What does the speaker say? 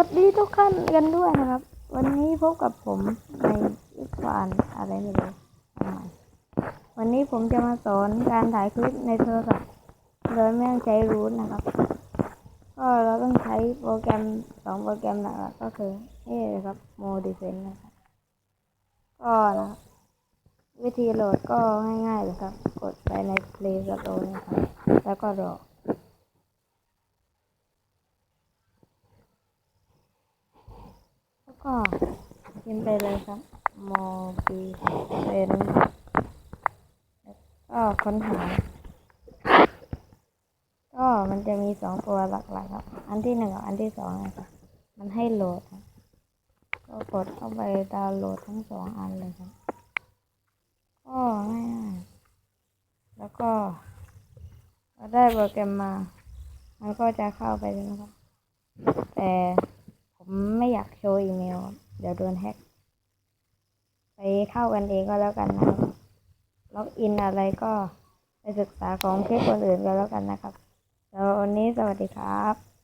วัสดีทุกท่านกันด้วยนะครับ วันนี้พบกับผมในอิฟานอะไรไม่รู้วันนี้ผมจะมาสอนการถ่ายคลิปในโทรศัพท์โดยไม่ต้องใช้รูทนะครับ ก็เราต้องใช้โปรแกรมสองโปรแกรมหลักๆก็คือนี่เลยครับโมดิเซนนะครับก็นะครับวิธีโหลดก็ง่ายๆเลยครับ กดไปใน Play Store นะครับ แล้วก็รอ แล้ว ก็พิมพ์ไปเลยครับโมบิเซนก็ค้นหา ก็มันจะมีสองตัวหลักๆครับ อันที่หนึ่งกับอันที่สองนะครับมันให้โหลดครับก็กดเข้าไปดาวน์โหลดทั้งสองอันเลยครับ ก็ง่ายๆแล้วก็ได้โปรแกรมมา มันก็จะเข้าไปเลยนะครับแต่ผมไม่อยากโช ว์อีเมล เดี๋ยวโดนแฮ็ก ไปเข้ากันเองก็แล้วกันนะครับ ล็อกอินอะไรก็ไปศึกษาของเพจคนอื่นกันแล้วกันนะครับ แล้ววันนี้สวัสดีครับ